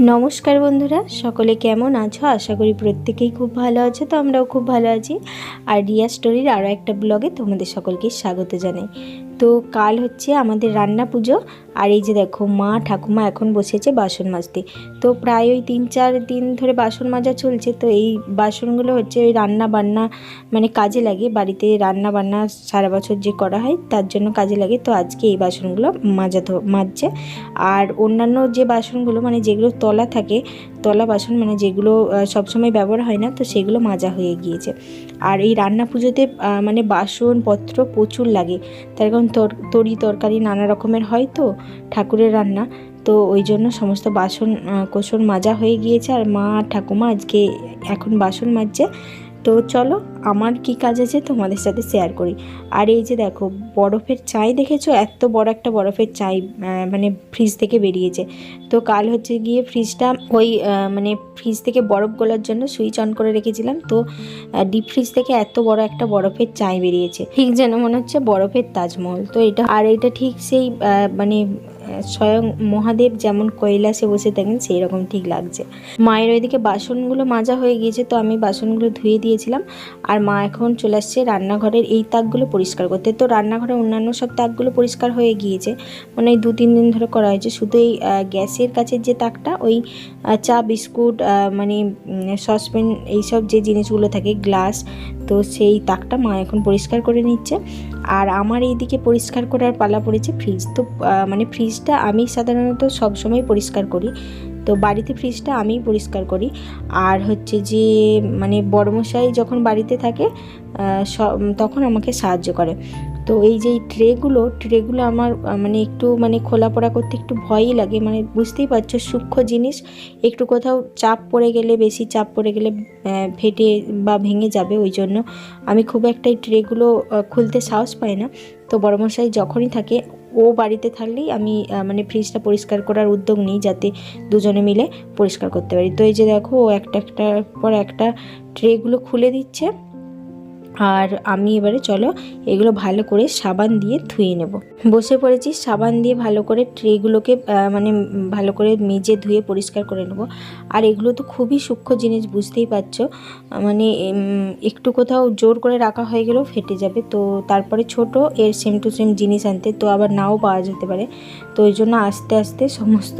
নমস্কার বন্ধুরা, সকলে কেমন আছো? আশা করি প্রত্যেকেই খুব ভালো আছো, তো আমরাও খুব ভালো আছি। আর রিয়া স্টোরির আরও একটা ব্লগে তোমাদের সকলকে স্বাগত জানাই। তো কাল হচ্ছে আমাদের রান্না পুজো। আর এই যে দেখো, মা ঠাকুমা এখন বসেছে বাসন মাজতে। তো প্রায় ওই তিন, চার দিন ধরে বাসন মাজা চলছে। তো এই বাসনগুলো হচ্ছে ওই রান্না বান্না মানে কাজে লাগে। বাড়িতে রান্না বান্না সারা বছর যে করা হয়, তার জন্য কাজে লাগে। তো আজকে এই বাসনগুলো মাজা মাজছে। আর অন্যান্য যে বাসনগুলো মানে যেগুলো তলা থাকে, তলা বাসন মানে যেগুলো সবসময় ব্যবহার হয় না, তো সেগুলো মাজা হয়ে গিয়েছে। আর এই রান্না পুজোতে মানে বাসনপত্র প্রচুর লাগে। তার কারণ তর- তরি তরকারি নানা রকমের হয় তো, ঠাকুরের রান্না। তো ওই জন্য সমস্ত বাসন কোসন মাজা হয়ে গিয়েছে। আর মা আর ঠাকুমা আজকে এখন বাসন মাজছে। তো চলো আমার কি কাজ আছে তোমাদের সাথে শেয়ার করি। আর এই যে দেখো, বরফের চাই দেখেছ? এত বড় একটা বরফের চাই মানে ফ্রিজ থেকে বেরিয়েছে। তো কাল হচ্ছে গিয়ে ফ্রিজটা ওই মানে ফ্রিজ থেকে বরফ গলার জন্য সুইচ অন করে রেখেছিলাম। তো ডিপ ফ্রিজ থেকে এত বড় একটা বরফের চাই বেরিয়েছে। ঠিক যেন মনে হচ্ছে বরফের তাজমহল। তো এটা, আর এটা ঠিক সেই মানে স্বয়ং মহাদেব যেমন কৈলাসে বসে থাকেন সেই রকম ঠিক লাগছে। মায়ের ওইদিকে বাসনগুলো মাজা হয়ে গিয়েছে, তো আমি বাসনগুলো ধুয়ে দিয়েছিলাম। আর মা এখন চলে আসছে রান্নাঘরের এই তাকগুলো পরিষ্কার করতে। তো রান্নাঘরের অন্যান্য সব তাকগুলো পরিষ্কার হয়ে গিয়েছে। মানে এই দু তিন দিন ধরে করা হয়েছে। শুধু এই গ্যাসের কাছে যে তাকটা, ওই চা, বিস্কুট মানে সসপ্যান, এইসব যে জিনিসগুলো থাকে, গ্লাস, তো সেই তাকটা মা এখন পরিষ্কার করে নিচ্ছে। আর আমার এইদিকে পরিষ্কার করার পালা পড়েছে ফ্রিজ। তো মানে ফ্রিজটা আমি সাধারণত সবসময় পরিষ্কার করি। তো বাড়িতে ফ্রিজটা আমিই পরিষ্কার করি। আর হচ্ছে যে মানে বড়মশাই যখন বাড়িতে থাকে তখন আমাকে সাহায্য করে। তো এই যে ট্রেগুলো ট্রেগুলো আমার মানে একটু মানে খোলা পড়া করতে একটু ভয়ই লাগে। মানে বুঝতেই পারছ, সূক্ষ্ম জিনিস, একটু কোথাও চাপ পড়ে গেলে, বেশি চাপ পড়ে গেলে ফেটে বা ভেঙে যাবে ওই জন্য। আমি খুব একটা এই ট্রেগুলো খুলতে সাহস পাই না। তো বড়মশাই যখনই থাকে ও বাড়িতে থাকলেই আমি মানে ফ্রিজটা পরিষ্কার করার উদ্যোগ নিই যাতে দুজনে মিলে পরিষ্কার করতে পারি। তো এই যে দেখো, ও একটা একটার পর একটা ট্রেগুলো খুলে দিচ্ছে। আর আমি এবারে চলো এগুলো ভালো করে সাবান দিয়ে ধুয়ে নেব। বসে পড়েছি, সাবান দিয়ে ভালো করে ট্রেগুলোকে মানে ভালো করে মেজে ধুয়ে পরিষ্কার করে নেব। আর এগুলো তো খুবই সূক্ষ্ম জিনিস, বুঝতেই পারছ। মানে একটু কোথাও জোর করে রাখা হয়ে গেলেও ফেটে যাবে। তো তারপরে ছোট এর সেম টু সেম জিনিস আনতে, তো আবার নাও পাওয়া যেতে পারে। তো ওই জন্য আস্তে আস্তে সমস্ত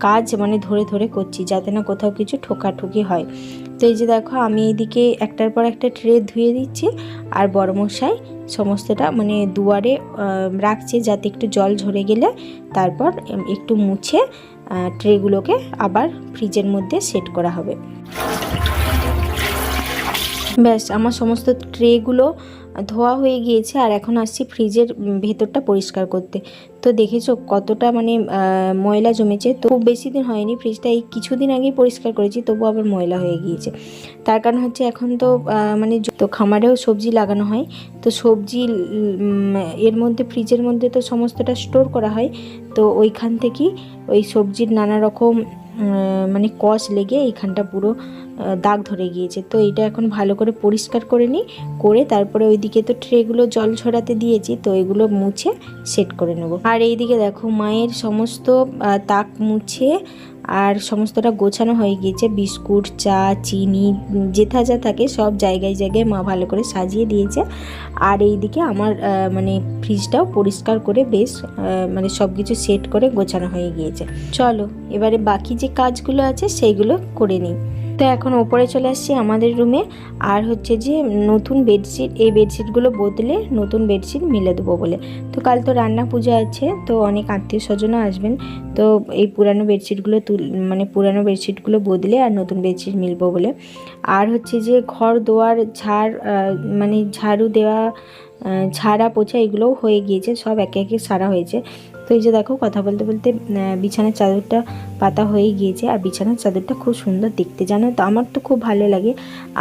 কাজ মানে ধরে ধরে করছি, যাতে না কোথাও কিছু ঠোকাঠুকি হয়। তো এই যে দেখো, আমি এইদিকে একটার পর একটা ট্রে ধুয়ে দিচ্ছি আর বড়মশাই সমস্তটা মানে দুয়ারে রাখছে যাতে একটু জল ঝরে গেলে তারপর একটু মুছে ট্রেগুলোকে আবার ফ্রিজের মধ্যে সেট করা হবে। ব্যাস, আমার সমস্ত ট্রেগুলো ধোয়া হয়ে গিয়েছে আর এখন আসছি ফ্রিজের ভেতরটা পরিষ্কার করতে। তো দেখেছ কতটা মানে ময়লা জমেছে। তো খুব বেশি দিন হয়নি ফ্রিজটা, এই কিছুদিন আগেই পরিষ্কার করেছি, তবু আবার ময়লা হয়ে গিয়েছে। তার কারণ হচ্ছে এখন তো মানে তো খামারেও সবজি লাগানো হয়। তো সবজি এর মধ্যে, ফ্রিজের মধ্যে তো সমস্তটা স্টোর করা হয়। তো ওইখান থেকেই ওই সবজির নানা রকম মানে কষ লেগে এইখানটা পুরো দাগ ধরে গিয়েছে। তো এটা এখন ভালো করে পরিষ্কার করে নিই, করে তারপরে ওইদিকে তো ট্রেগুলো জল ছড়াতে দিয়েছি, তো এগুলো মুছে সেট করে নেব। আর এইদিকে দেখো, মায়ের সমস্ত তাক মুছে আর সমস্তটা গোছানো হয়ে গিয়েছে। বিস্কুট, চা, চিনি, যেথা যা থাকে সব জায়গায় জায়গায় মা ভালো করে সাজিয়ে দিয়েছে। আর এই দিকে আমার মানে ফ্রিজটাও পরিষ্কার করে বেশ মানে সব কিছু সেট করে গোছানো হয়ে গিয়েছে। চলো, এবারে বাকি যে কাজগুলো আছে সেইগুলো করে নিই। তো এখন ওপরে চলে আসছি আমাদের রুমে। আর হচ্ছে যে নতুন বেডশিট, এই বেডশিটগুলো বদলে নতুন বেডশিট মিলে দেবো বলে। তো কাল তো রান্না পুজো আছে, তো অনেক আত্মীয় স্বজনও আসবেন। তো এই পুরানো বেডশিটগুলো তুল মানে পুরানো বেডশিটগুলো বদলে আর নতুন বেডশিট মিলবো বলে। আর হচ্ছে যে ঘর, দোয়ার, ঝাড় মানে ঝাড়ু দেওয়া ঝাড়া পোছা এগুলোও হয়ে গিয়েছে, সব একে একে সারা হয়েছে। তো এই যে দেখো, কথা বলতে বলতে বিছানার চাদরটা পাতা হয়ে গিয়েছে, আর বিছানার চাদরটা খুব সুন্দর দেখতে, জানো তো? আমার তো খুব ভালো লাগে।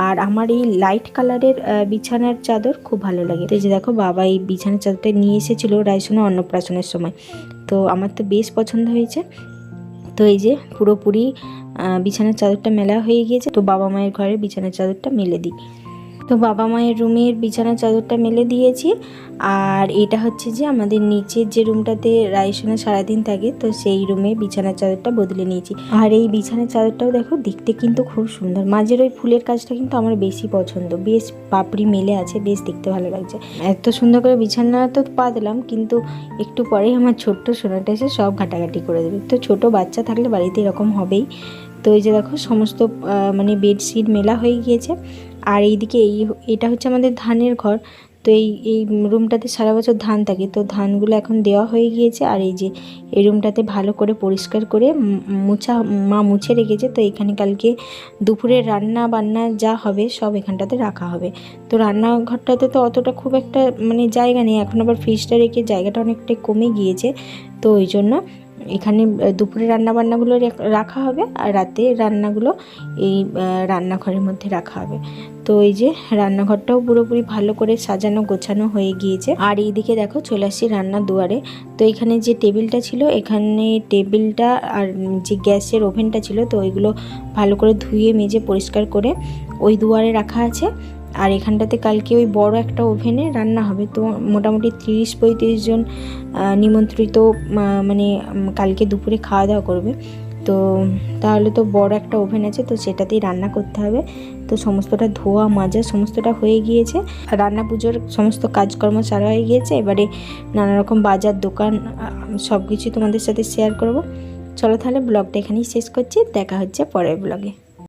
আর আমার এই লাইট কালারের বিছানার চাদর খুব ভালো লাগে। তো এই যে দেখো, বাবা এই বিছানার চাদরটা নিয়ে এসেছিল রায়সোনা অন্নপ্রাশনের সময়। তো আমার তো বেশ পছন্দ হয়েছে। তো এই যে পুরোপুরি বিছানার চাদরটা মেলা হয়ে গিয়েছে। তো বাবা মায়ের ঘরে বিছানার চাদরটা মেলে দিই। তো বাবা মায়ের রুমের বিছানা চাদরটা মেলে দিয়েছি। আর এটা হচ্ছে যে আমাদের নিচের যে রুমটাতে রাইসোনা সারাদিন থাকে, তো সেই রুমে বিছানার চাদরটা বদলে নিয়েছি। আর এই বিছানার চাদরটাও দেখো, দেখতে কিন্তু খুব সুন্দর। মাঝের ওই ফুলের কাজটা কিন্তু আমার বেশি পছন্দ। বেশ পাপড়ি মেলে আছে, বেশ দেখতে ভালো লাগছে। এত সুন্দর করে বিছানা তো পাতলাম, কিন্তু একটু পরেই আমার ছোট্ট সোনাটা এসে সব ঘাটাঘাটি করে দেবে। তো ছোট বাচ্চা থাকলে বাড়িতে এরকম হবেই। তো এই যে দেখো, সমস্ত মানে বেডশিট মেলা হয়ে গিয়েছে। আর এইদিকে এই এটা হচ্ছে আমাদের ধানের ঘর। তো এই এই রুমটাতে সারা বছর ধান থাকে। তো ধানগুলো এখন দেওয়া হয়ে গিয়েছে আর এই যে, এই রুমটাতে ভালো করে পরিষ্কার করে মুছা, মা মুছে রেখেছে। তো এখানে কালকে দুপুরে রান্না বান্না যা হবে সব এখানটাতে রাখা হবে। তো রান্নাঘরটাতে তো অতটা খুব একটা মানে জায়গা নেই। এখন আবার ফ্রিজটা রেখে জায়গাটা অনেকটাই কমে গিয়েছে। তো ওই জন্য এখানে দুপুরে রান্না বান্নাগুলো রাখা হবে আর রাতে রান্নাগুলো এই রান্নাঘরের মধ্যে রাখা হবে। তো এই যে রান্নাঘরটাও পুরোপুরি ভালো করে সাজানো গোছানো হয়ে গিয়েছে। আর এইদিকে দেখো চলে আসছি রান্নার দুয়ারে। তো এখানে যে টেবিলটা ছিল, এখানে টেবিলটা আর যে গ্যাসের ওভেনটা ছিল, তো ওইগুলো ভালো করে ধুয়ে, মেজে পরিষ্কার করে ওই দুয়ারে রাখা আছে। আর এখানটাতে কালকে ওই বড় একটা ওভেনে রান্না হবে। তো মোটামুটি তিরিশ পঁয়ত্রিশ জন নিমন্ত্রিত মানে কালকে দুপুরে খাওয়া দাওয়া করবে। তো তাহলে তো বড় একটা ওভেন আছে, তো সেটাতেই রান্না করতে হবে। তো সমস্তটা ধোয়া, মাজা সমস্তটা হয়ে গিয়েছে। রান্না পুজোর সমস্ত কাজকর্ম সারা হয়ে গিয়েছে। এবারে নানা রকম বাজার, দোকান সব কিছু তোমাদের সাথে শেয়ার করব। চলো তাহলে ব্লগটা এখানেই শেষ করছি। দেখা হচ্ছে পরের ব্লগে।